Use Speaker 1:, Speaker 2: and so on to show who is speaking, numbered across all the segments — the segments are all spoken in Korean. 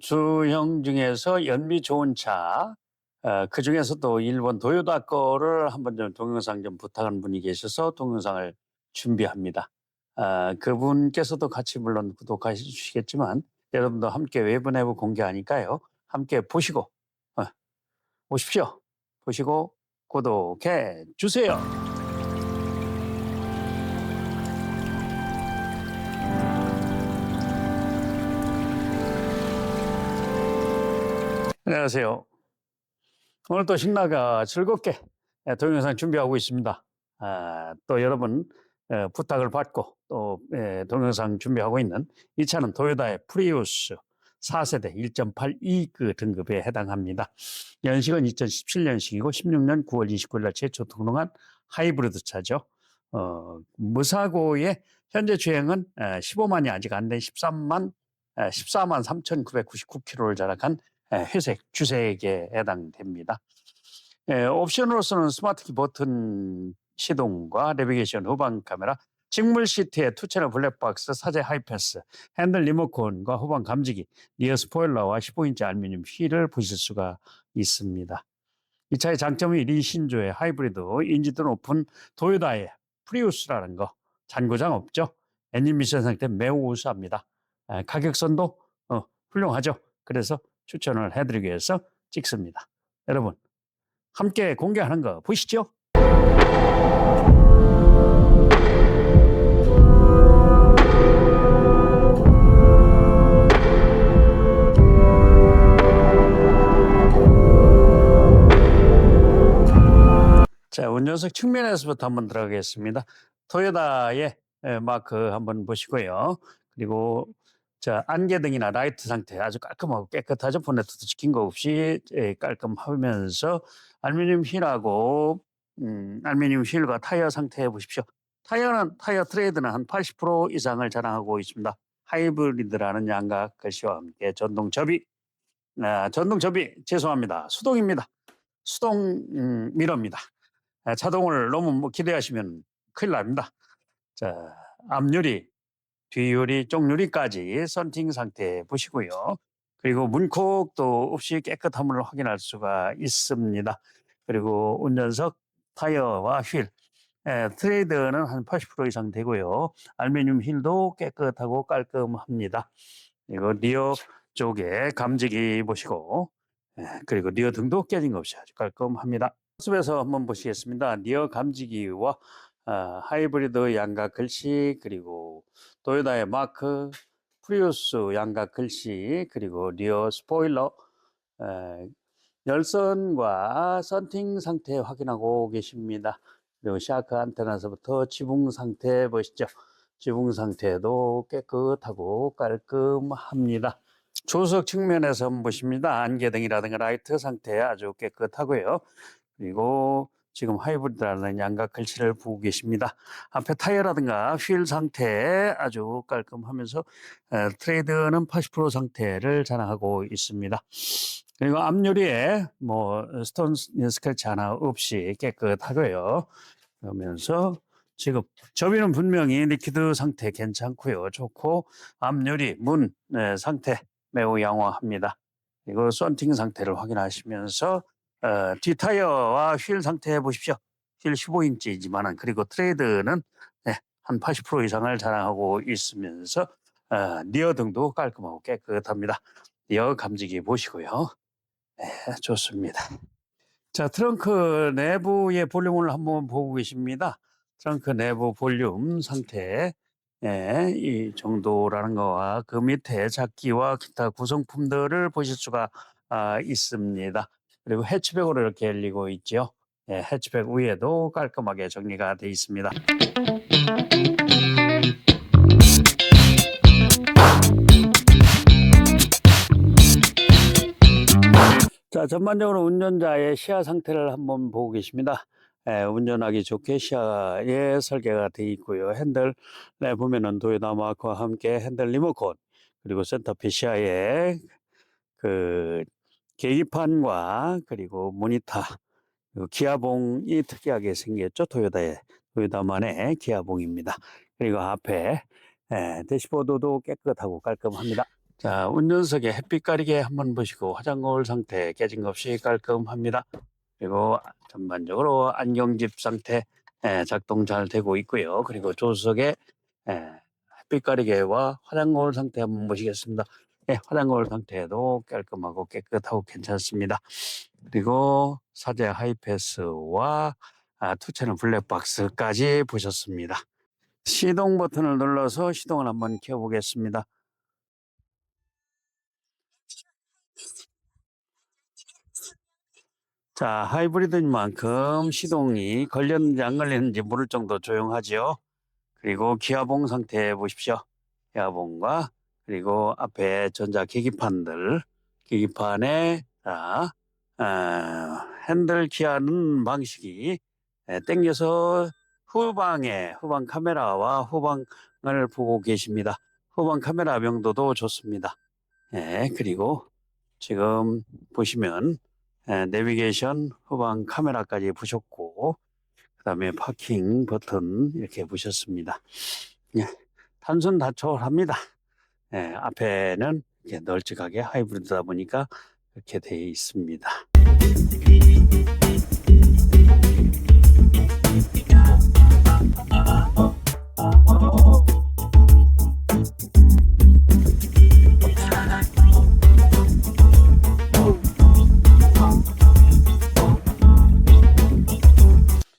Speaker 1: 주형 중에서 연비 좋은 차, 어, 그 중에서도 일본 도요타 거를 한번 좀 동영상 좀 부탁한 분이 계셔서 동영상을 준비합니다. 아, 그분께서도 같이 물론 구독해 주시겠지만 여러분도 함께 외부 내부 공개하니까요. 함께 보시고 어, 오십시오. 보시고 구독해 주세요. 안녕하세요. 오늘 또 신나가 즐겁게 예, 동영상 준비하고 있습니다. 아, 또 여러분 에, 부탁을 받고 또 에, 동영상 준비하고 있는 이 차는 도요타의 프리우스 4세대 1.82 그 등급에 해당합니다. 연식은 2017년식이고 16년 9월 29일 날 최초 등록한 하이브리드 차죠. 어, 무사고의 현재 주행은 에, 15만이 아직 안 된 13만 에, 14만 3,999km를 자랑한 에, 회색 주색에 해당됩니다. 에, 옵션으로서는 스마트키 버튼 시동과 내비게이션 후방 카메라, 직물 시트에 투채널 블랙박스, 사제 하이패스, 핸들 리모컨과 후방 감지기, 리어 스포일러와 15인치 알루미늄 휠을 보실 수가 있습니다. 이 차의 장점이 리신조의 하이브리드, 인지도 높은 도요다의 프리우스라는 거, 잔고장 없죠? 엔진 미션 상태 매우 우수합니다. 에, 가격선도 어, 훌륭하죠. 그래서 추천을 해드리기 위해서 찍습니다. 여러분, 함께 공개하는 거 보시죠. 자, 운전석 측면에서부터 한번 들어가겠습니다. 토요다의 에, 마크 한번 보시고요. 그리고 자, 안개등이나 라이트 상태 아주 깔끔하고 깨끗하죠. 보네트도 지킨 거 없이 에, 깔끔하면서 알루미늄 휠하고 음, 알루미늄 휠과 타이어 상태 보십시오. 타이어는 타이어 트레이드는 한 80% 이상을 자랑하고 있습니다. 하이브리드라는 양각 글씨와 함께 전동 접이 아, 전동 접이 죄송합니다. 수동입니다. 수동 음, 미러입니다. 아, 자동을 너무 뭐 기대하시면 큰일 납니다. 자, 앞유리, 뒤유리, 쪽유리까지 썬팅 상태 보시고요. 그리고 문콕도 없이 깨끗함을 확인할 수가 있습니다. 그리고 운전석, 타이어와 휠, 에, 트레이드는 한 80% 이상 되고요. 알루미늄 휠도 깨끗하고 깔끔합니다. 그리고 리어 쪽에 감지기 보시고, 에, 그리고 리어 등도 깨진 거 없이 아주 깔끔합니다. 모습에서 한번 보시겠습니다. 리어 감지기와 아, 하이브리드 양각 글씨 그리고 도요다의 마크, 프리우스 양각 글씨 그리고 리어 스포일러 에, 열선과 썬팅 상태 확인하고 계십니다. 그리고 샤크 안테나서부터 지붕 상태 보시죠. 지붕 상태도 깨끗하고 깔끔합니다. 조석 측면에서 보십니다. 안개등이라든가 라이트 상태 아주 깨끗하고요. 그리고 지금 하이브리드라는 양각 글씨를 보고 계십니다. 앞에 타이어라든가 휠 상태 아주 깔끔하면서 에, 트레이드는 80% 상태를 자랑하고 있습니다. 그리고 앞유리에 뭐 스톤 스크래치 하나 없이 깨끗하고요. 그러면서 지금 접이는 분명히 리퀴드 상태 괜찮고요. 좋고 앞유리 문 네, 상태 매우 양호합니다. 그리고 썬팅 상태를 확인하시면서 어, 뒷타이어와 휠 상태 보십시오. 휠 15인치이지만은 그리고 트레이드는 네, 한 80% 이상을 자랑하고 있으면서 어, 리어 등도 깔끔하고 깨끗합니다. 리어 감지기 보시고요. 네, 좋습니다. 자, 트렁크 내부의 볼륨을 한번 보고 계십니다. 트렁크 내부 볼륨 상태, 예, 이 정도라는 거와 그 밑에 잡기와 기타 구성품들을 보실 수가 아, 있습니다. 그리고 해치백으로 이렇게 열리고 있죠. 예, 해치백 위에도 깔끔하게 정리가 되어 있습니다. 자, 전반적으로 운전자의 시야 상태를 한번 보고 계십니다. 예, 운전하기 좋게 시야에 설계가 되어 있고요. 핸들 네, 보면은 도요타 마크와 함께 핸들 리모컨 그리고 센터피 시야에 그 계기판과 그리고 모니터 기아봉이 특이하게 생겼죠. 토요타의 토요타만의 기아봉입니다. 그리고 앞에 예, 대시보드도 깨끗하고 깔끔합니다. 자, 운전석에 햇빛 가리개 한번 보시고 화장 거울 상태 깨진 것 없이 깔끔합니다. 그리고 전반적으로 안경집 상태 예, 작동 잘 되고 있고요. 그리고 조수석에 예, 햇빛 가리개와 화장 거울 상태 한번 보시겠습니다. 예, 화장 거울 상태도 깔끔하고 깨끗하고 괜찮습니다. 그리고 사제 하이패스와 아, 투체는 블랙박스까지 보셨습니다. 시동 버튼을 눌러서 시동을 한번 켜보겠습니다. 자, 하이브리드인 만큼 시동이 걸렸는지 안 걸렸는지 모를 정도 조용하죠. 그리고 기아봉 상태 보십시오. 기아봉과 그리고 앞에 전자 계기판들, 계기판에 자, 어, 핸들 기하는 방식이 에, 당겨서 후방에 후방 카메라와 후방을 보고 계십니다. 후방 카메라 명도도 좋습니다. 예, 그리고 지금 보시면 에, 내비게이션 후방 카메라까지 보셨고 그 다음에 파킹 버튼 이렇게 보셨습니다. 예, 단순 다초합니다. 예, 앞에는 이렇게 널찍하게 하이브리드다 보니까 이렇게 되어 있습니다.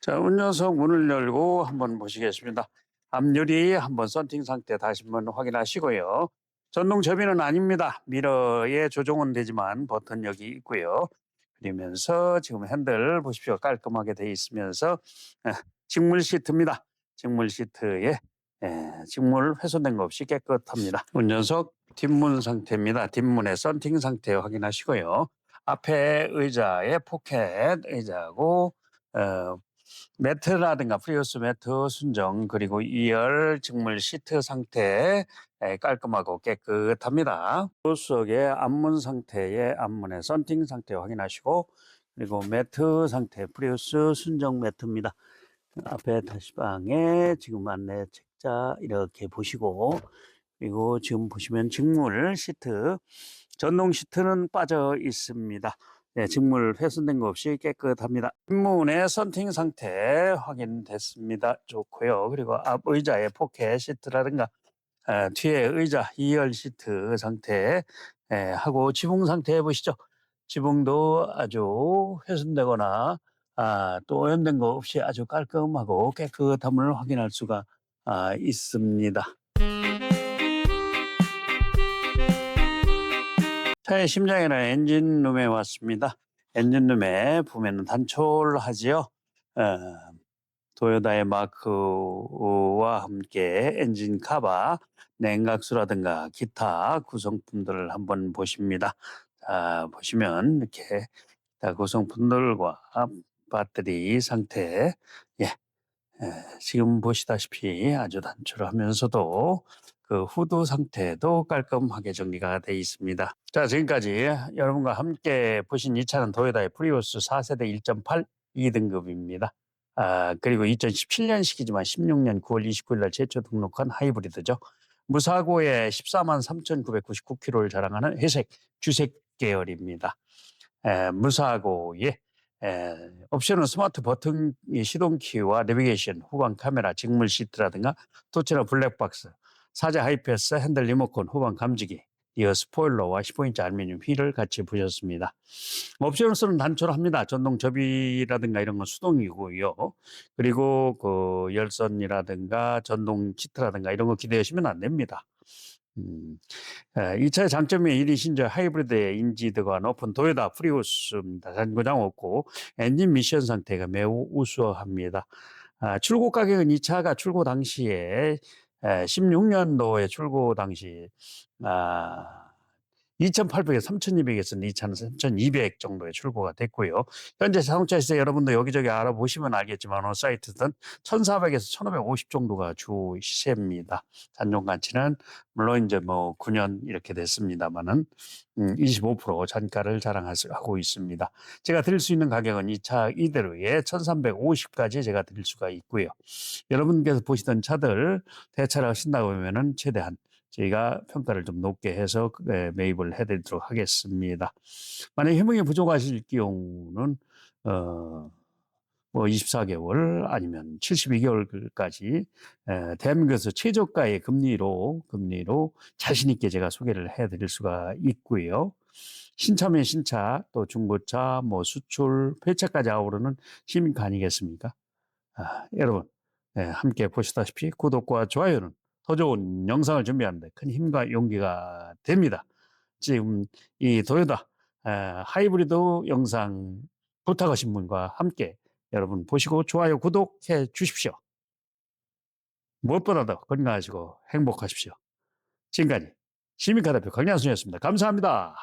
Speaker 1: 자, 운전석 문을 열고 한번 보시겠습니다. 앞유리 한번 썬팅 상태 다시 한번 확인하시고요. 전동 접이는 아닙니다. 미러에 조정은 되지만 버튼 여기 있고요. 그러면서 지금 핸들 보십시오. 깔끔하게 되어 있으면서 에, 직물 시트입니다. 직물 시트에 에, 직물 훼손된 거 없이 깨끗합니다. 운전석 뒷문 상태입니다. 뒷문의 썬팅 상태 확인하시고요. 앞에 의자에 포켓 의자고 어, 매트라든가 프리우스 매트 순정 그리고 2열 직물 시트 상태 에, 깔끔하고 깨끗합니다. 조수석의 앞문 상태의 앞문의 썬팅 상태 확인하시고 그리고 매트 상태 프리우스 순정 매트입니다. 앞에 다시방에 지금 안내 책자 이렇게 보시고 그리고 지금 보시면 직물 시트 전동 시트는 빠져 있습니다. 네, 직물 훼손된 거 없이 깨끗합니다. 뒷문의 썬팅 상태 확인됐습니다. 좋고요. 그리고 앞 의자의 포켓 시트라든가 에, 뒤에 의자 2열 시트 상태 에, 하고 지붕 상태 보시죠. 지붕도 아주 훼손되거나 아, 또 오염된 거 없이 아주 깔끔하고 깨끗함을 확인할 수가 아, 있습니다. 차의 심장에는 엔진룸에 왔습니다. 엔진룸에 보면 단촐하지요. 어, 도요다의 마크와 함께 엔진 카바, 냉각수라든가 기타 구성품들을 한번 보십니다. 자, 보시면 이렇게 기타 구성품들과 배터리 상태, 예, 에, 지금 보시다시피 아주 단촐하면서도 그 후드 상태도 깔끔하게 정리가 되어 있습니다. 자, 지금까지 여러분과 함께 보신 이 차는 도요다의 프리우스 4세대 1.8 2등급입니다. 아, 그리고 2017년식이지만 16년 9월 29일 날 최초 등록한 하이브리드죠. 무사고에 14만 3,999km를 자랑하는 회색 주색 계열입니다. 에, 무사고에 에, 옵션은 스마트 버튼 이 시동키와 내비게이션, 후방 카메라, 직물 시트라든가 토치나 블랙박스, 사자 하이패스, 핸들 리모컨, 후방 감지기, 리어 스포일러와 15인치 알루미늄 휠을 같이 보셨습니다. 옵션으로서는 단촐합니다. 전동 접이라든가 이런 건 수동이고요. 그리고 그 열선이라든가 전동 시트라든가 이런 거 기대하시면 안 됩니다. 음, 에, 이 차의 장점이 1위 신저 하이브리드의 인지도가 높은 도요다 프리우스입니다. 잔고장 없고 엔진 미션 상태가 매우 우수합니다. 아, 출고 가격은 이 차가 출고 당시에 에, 16년도에 출고 당시 아, 2,800에서 3,200에서 이 차는 3,200 정도의 출고가 됐고요. 현재 자동차에서 여러분도 여기저기 알아보시면 알겠지만 어느 사이트든 1,400에서 1,550 정도가 주 시세입니다. 잔존 가치는 물론 이제 뭐 9년 이렇게 됐습니다만은 음, 25% 잔가를 자랑하고 있습니다. 제가 드릴 수 있는 가격은 이 차 이대로에 1,350까지 제가 드릴 수가 있고요. 여러분께서 보시던 차들 대차를 하신다고 하면은 최대한 저희가 평가를 좀 높게 해서 예, 매입을 해드리도록 하겠습니다. 만약 해명이 부족하실 경우는 어, 뭐 24개월 아니면 72개월까지 대한민국에서 최저가의 금리로 금리로 자신 있게 제가 소개를 해드릴 수가 있고요. 신차면 신차, 또 중고차, 뭐 수출, 폐차까지 아우르는 시민카 아니겠습니까? 아, 여러분 예, 함께 보시다시피 구독과 좋아요는 더 좋은 영상을 준비하는데 큰 힘과 용기가 됩니다. 지금 이 도요타 에, 하이브리드 영상 부탁하신 분과 함께 여러분 보시고 좋아요, 구독해 주십시오. 무엇보다도 건강하시고 행복하십시오. 지금까지 시민카 대표 강양순이었습니다. 감사합니다.